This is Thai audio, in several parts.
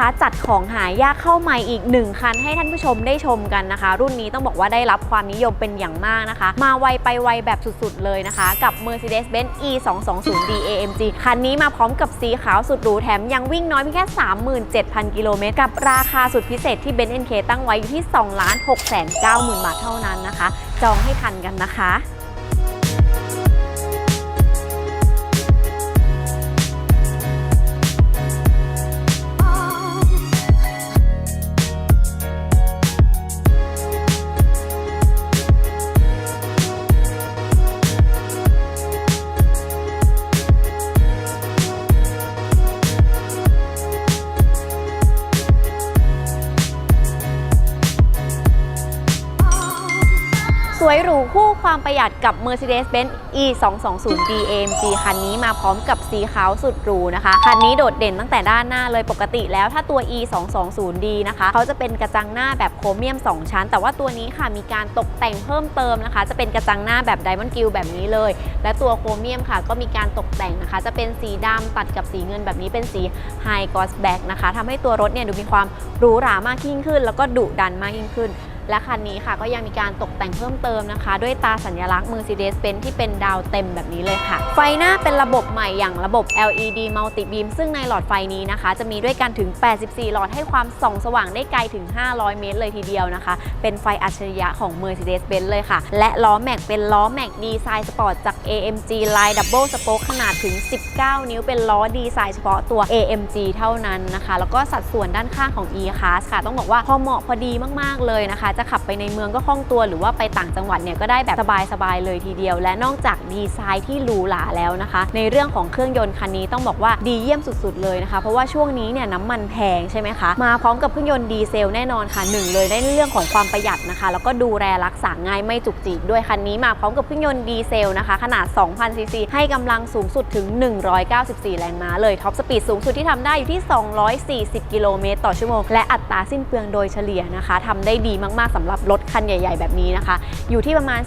คะจัดของหายากเข้าใหม่อีก 1 คันให้ท่านผู้ชมได้ชมกันนะคะ รุ่นนี้ต้องบอกว่าได้รับความนิยมเป็นอย่างมากนะคะ มาไวไปไวแบบสุดๆเลยนะคะ กับ Mercedes-Benz E 2 2 0 D AMG คันนี้มาพร้อมกับสีขาวสุดหรูแถมยังวิ่งน้อยเพียงแค่ 37,000 กิโลเมตร กับราคาสุดพิเศษที่ Benz NK ตั้งไว้อยู่ที่ 2 6 9 0 0 0 บาทเท่านั้นนะคะ จองให้ทันกันนะคะ สวยหรูคู่ความประหยัดกับ Mercedes-Benz E 2 2 0 D AMG คันนี้มาพร้อมกับสีขาวสุดหรูนะคะ คันนี้โดดเด่นตั้งแต่ด้านหน้าเลยปกติแล้วถ้าตัว E 2 2 0 D นะคะ เขาจะเป็นกระจังหน้าแบบโครเมียม 2 ชั้น แต่ว่าตัวนี้ค่ะมีการตกแต่งเพิ่มเติมนะคะ จะเป็นกระจังหน้าแบบไดมอนด์กิลแบบนี้เลย และตัวโครเมียมค่ะ ก็มีการตกแต่งนะคะ จะเป็นสีดำตัดกับสีเงินแบบนี้เป็นสีไฮกอสแบ็กนะคะทำให้ตัวรถเนี่ยดูมีความหรูหรามากยิ่งขึ้น แล้วก็ดุดันมากยิ่งขึ้น และคันนี้ค่ะก็ยังมีการตกแต่งเพิ่มเติมนะคะ ด้วยตาสัญลักษณ์ Mercedes-Benz ที่เป็นดาวเต็มแบบนี้เลยค่ะ ไฟหน้าเป็นระบบใหม่อย่างระบบ LED Multi Beam ซึ่งในหลอดไฟนี้นะคะ จะมีด้วยกันถึง 84 หลอดให้ความส่องสว่างได้ไกลถึง 500 เมตรเลยทีเดียวนะคะ เป็นไฟอัจฉริยะของ Mercedes-Benz เลยค่ะ และล้อแม็กเป็นล้อแม็กดีไซน์สปอร์ตจาก AMG ลายดับเบิลสโป๊กขนาดถึง 19 นิ้ว เป็นล้อดีไซน์เฉพาะตัว AMG เท่านั้นนะคะ แล้วก็สัดส่วนด้านข้างของ E-Class ค่ะ ต้องบอกว่าพอเหมาะพอดีมาก ๆ เลยนะคะจะขับไปในเมืองก็คล่องตัว หรือว่าไปต่างจังหวัดเนี่ยก็ได้แบบสบายๆเลยทีเดียว และนอกจากดีไซน์ที่หรูหราแล้วนะคะ ในเรื่องของเครื่องยนต์คันนี้ต้องบอกว่าดีเยี่ยมสุดๆเลยนะคะ เพราะว่าช่วงนี้เนี่ยน้ำมันแพงใช่ไหมคะมาพร้อมกับเครื่องยนต์ดีเซลแน่นอนค่ะหนึ่งเลยในเรื่องของความประหยัดนะคะ แล้วก็ดูแลรักษาง่ายไม่จุกจิกด้วยคันนี้มาพร้อมกับเครื่องยนต์ดีเซลนะคะ ขนาด 2,000 ซีซี ให้กำลังสูงสุดถึง 194 แรงม้าเลย ท็อปสปีดสูงสุดที่ทำได้อยู่ที่ 240 กิโลเมตรต่อชั่วโมง และอัตราสิ้นเปลืองโดยเฉลี่ยนะคะทำได้ดีมากๆสำหรับรถคันใหญ่ ๆ แบบนี้นะคะ อยู่ที่ประมาณ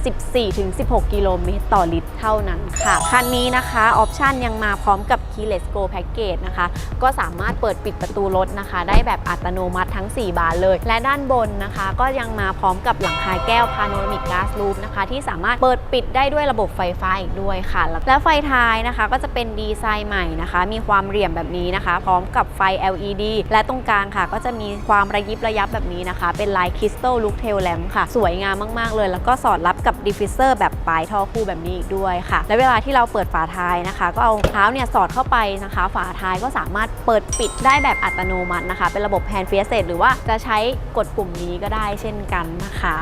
14-16 กิโลเมตรต่อลิตรเท่านั้นค่ะ คันนี้นะคะออปชันยังมาพร้อมกับ Keyless Go Package นะคะ ก็สามารถเปิดปิดประตูรถนะคะ ได้แบบอัตโนมัติทั้ง 4 บานเลย และด้านบนนะคะ ก็ยังมาพร้อมกับหลังคาแก้ว Panoramic Glass Roof นะคะ ที่สามารถเปิดปิดได้ด้วยระบบไฟฟ้าอีกด้วยค่ะ และไฟท้ายนะคะก็จะเป็นดีไซน์ใหม่นะคะ มีความเหลี่ยมแบบนี้นะคะ พร้อมกับไฟ LED และตรงกลางค่ะ ก็จะมีความระยิบระยับแบบนี้นะคะ เป็นลายคริสตัลลุคเทลแลมค่ะ สวยงามมาก ๆ เลย แล้วก็สอดรับกับดิฟฟิเซอร์แบบปลายท่อคู่แบบนี้อีกด้วยค่ะ และเวลาที่เราเปิดฝาท้ายนะคะ ก็เอาเท้าเนี่ยสอดเข้าไปนะคะ ฝาท้ายก็สามารถเปิดปิดได้แบบอัตโนมัตินะคะ เป็นระบบแฮนด์เฟียเซหรือว่าจะใช้กดปุ่มนี้ก็ได้เช่นกันนะคะ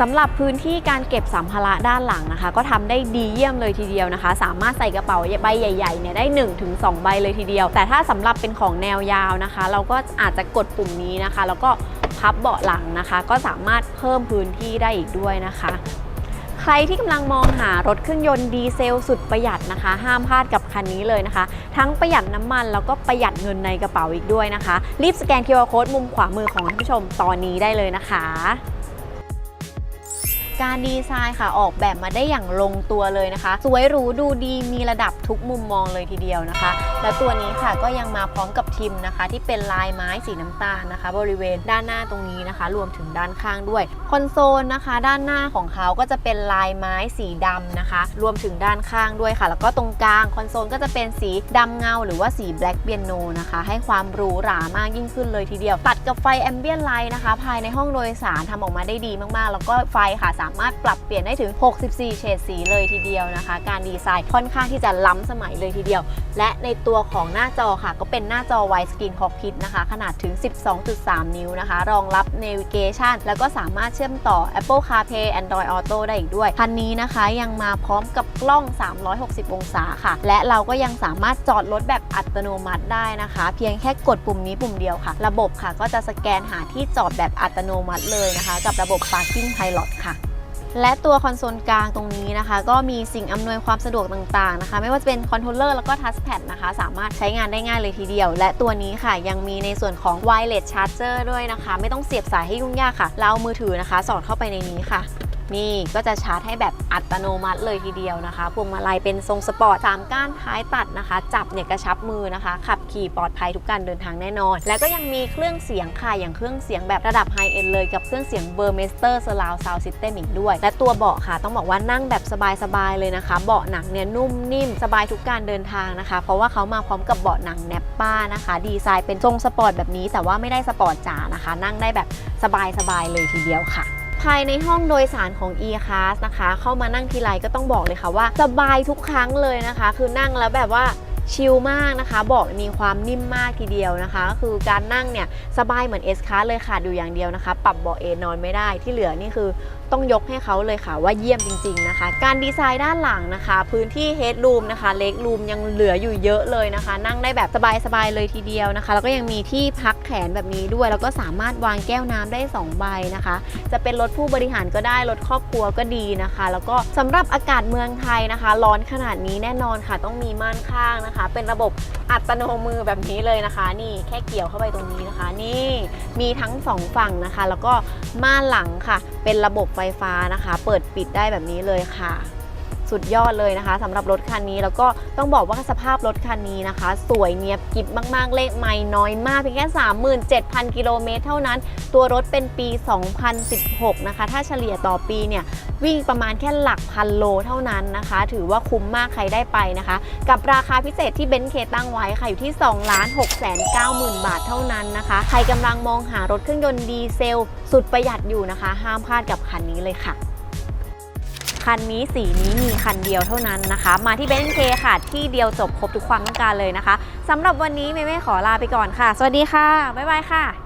สำหรับพื้นที่การเก็บสัมภาระด้านหลังนะคะ ก็ทำได้ดีเยี่ยมเลยทีเดียวนะคะ สามารถใส่กระเป๋าใบใหญ่ๆเนี่ยได้ 1-2 ใบเลยทีเดียว แต่ถ้าสำหรับเป็นของแนวยาวนะคะ เราก็อาจจะกดปุ่มนี้นะคะ แล้วก็พับเบาะหลังนะคะ ก็สามารถเพิ่มพื้นที่ได้อีกด้วยนะคะใครที่กำลังมองหารถเครื่องยนต์ดีเซลสุดประหยัดนะคะ ห้ามพลาดกับคันนี้เลยนะคะ ทั้งประหยัดน้ำมันแล้วก็ประหยัดเงินในกระเป๋าอีกด้วยนะคะ รีบสแกน QR Code มุมขวามือของท่านผู้ชมตอนนี้ได้เลยนะคะ การดีไซน์ค่ะออกแบบมาได้อย่างลงตัวเลยนะคะ สวยหรูดูดีมีระดับทุกมุมมองเลยทีเดียวนะคะ และตัวนี้ค่ะก็ยังมาพร้อมกับทิมนะคะ ที่เป็นลายไม้สีน้ำตาลนะคะ บริเวณด้านหน้าตรงนี้นะคะ รวมถึงด้านข้างด้วยคอนโซลนะคะ ด้านหน้าของเขาก็จะเป็นลายไม้สีดำนะคะ รวมถึงด้านข้างด้วยค่ะ แล้วก็ตรงกลางคอนโซลก็จะเป็นสีดำเงาหรือว่าสีแบล็กเปียโนนะคะ ให้ความหรูหรามากยิ่งขึ้นเลยทีเดียว ตัดกับไฟแอมเบียนไลท์นะคะ ภายในห้องโดยสารทำออกมาได้ดีมากๆ แล้วก็ไฟค่ะามารถปรับเปลี่ยนได้ถึง 64 เฉดสีเลยทีเดียวนะคะ การดีไซน์ค่อนข้างที่จะล้ำสมัยเลยทีเดียว และในตัวของหน้าจอค่ะ ก็เป็นหน้าจอ Widescreen Cockpit นะคะ ขนาดถึง 12.3 นิ้วนะคะ รองรับ Navigation แล้วก็สามารถเชื่อมต่อ Apple CarPlay Android Auto ได้อีกด้วย คันนี้นะคะยังมาพร้อมกับกล้อง 360 องศาค่ะ และเราก็ยังสามารถจอดรถแบบอัตโนมัติได้นะคะ เพียงแค่กดปุ่มนี้ปุ่มเดียวค่ะ ระบบค่ะก็จะสแกนหาที่จอดแบบอัตโนมัติเลยนะคะ กับระบบ Parking Pilot ค่ะ และตัวคอนโซลกลางตรงนี้นะคะ ก็มีสิ่งอำนวยความสะดวกต่างๆนะคะ ไม่ว่าจะเป็นคอนโทรลเลอร์แล้วก็ทัชแพดนะคะ สามารถใช้งานได้ง่ายเลยทีเดียว และตัวนี้ค่ะ ยังมีในส่วนของ Wireless Charger ด้วยนะคะ ไม่ต้องเสียบสายให้ยุ่งยากค่ะ เราเอามือถือนะคะ สอดเข้าไปในนี้ค่ะ นี่ก็จะชาร์จให้แบบอัตโนมัติเลยทีเดียวนะคะพวงมาลัยเป็นทรงสปอร์ตสามก้านท้ายตัดนะคะ จับเนี่ยกระชับมือนะคะ ขับขี่ปลอดภัยทุกการเดินทางแน่นอน แล้วก็ยังมีเครื่องเสียงค่ะอย่างเครื่องเสียงแบบระดับไฮเอ็นเลยกับเครื่องเสียงเบอร์เมสเตอร์สลาวซาวซิสเต็มอีกด้วย และตัวเบาะค่ะ ต้องบอกว่านั่งแบบสบายๆเลยนะคะ เบาะหนังเนี่ยนุ่มนิ่มสบายทุกการเดินทางนะคะ เพราะว่าเขามาพร้อมกับเบาะหนังแนปป้านะคะ ดีไซน์เป็นทรงสปอร์ตแบบนี้ แต่ว่าไม่ได้สปอร์ตจ๋านะคะ นั่งได้แบบสบายๆเลยทีเดียวค่ะ ภายในห้องโดยสารของ e-class นะคะ เข้ามานั่งทีไรก็ต้องบอกเลยค่ะว่า สบายทุกครั้งเลยนะคะ คือนั่งแล้วแบบว่าชิลมากนะคะเบาะมีความนิ่มมากทีเดียวนะคะ ก็คือการนั่งเนี่ยสบายเหมือน S Class เลยค่ะดูอย่างเดียวนะคะ ปรับเบาะเอนนอนไม่ได้ที่เหลือนี่คือต้องยกให้เขาเลยค่ะว่าเยี่ยมจริง ๆนะคะ การดีไซน์ด้านหลังนะคะ พื้นที่ Headroom นะคะเล็กรูมยังเหลืออยู่เยอะเลยนะคะ นั่งได้แบบสบายๆเลยทีเดียวนะคะ แล้วก็ยังมีที่พักแขนแบบนี้ด้วย แล้วก็สามารถวางแก้วน้ำได้สองใบนะคะ จะเป็นรถผู้บริหารก็ได้รถครอบครัวก็ดีนะคะ แล้วก็สำหรับอากาศเมืองไทยนะคะ ร้อนขนาดนี้แน่นอนค่ะต้องมีม่านข้างนะคะ เป็นระบบอัตโนมือแบบนี้เลยนะคะ นี่แค่เกี่ยวเข้าไปตรงนี้นะคะ นี่มีทั้งสองฝั่งนะคะ แล้วก็ม่านหลังค่ะ เป็นระบบไฟไฟฟ้านะคะ เปิดปิดได้แบบนี้เลยค่ะ สุดยอดเลยนะคะสำหรับรถคันนี้แล้วก็ต้องบอกว่าสภาพรถคันนี้นะคะ สวยเนียบกิบมาก ๆ เลขไม่น้อยมากเพียงแค่ 37,000 กิโลเมตรเท่านั้น ตัวรถเป็นปี 2016 นะคะ ถ้าเฉลี่ยต่อปีเนี่ยวิ่งประมาณแค่หลักพันโลเท่านั้นนะคะ ถือว่าคุ้มมากใครได้ไปนะคะ กับราคาพิเศษที่เบนซ์เคตั้งไว้ค่ะอยู่ที่ 2 6 9 0 0 0 0บาทเท่านั้นนะคะ ใครกำลังมองหารถเครื่องยนต์ดีเซล สุดประหยัดอยู่นะคะ ห้ามพลาดกับคันนี้เลยค่ะ คันนี้สีนี้มีคันเดียวเท่านั้นนะคะ มาที่เบนซ์เคค่ะที่เดียวจบครบทุกความต้องการเลยนะคะสำหรับวันนี้เมย์ขอลาไปก่อนค่ะ สวัสดีค่ะ บ๊ายบายค่ะ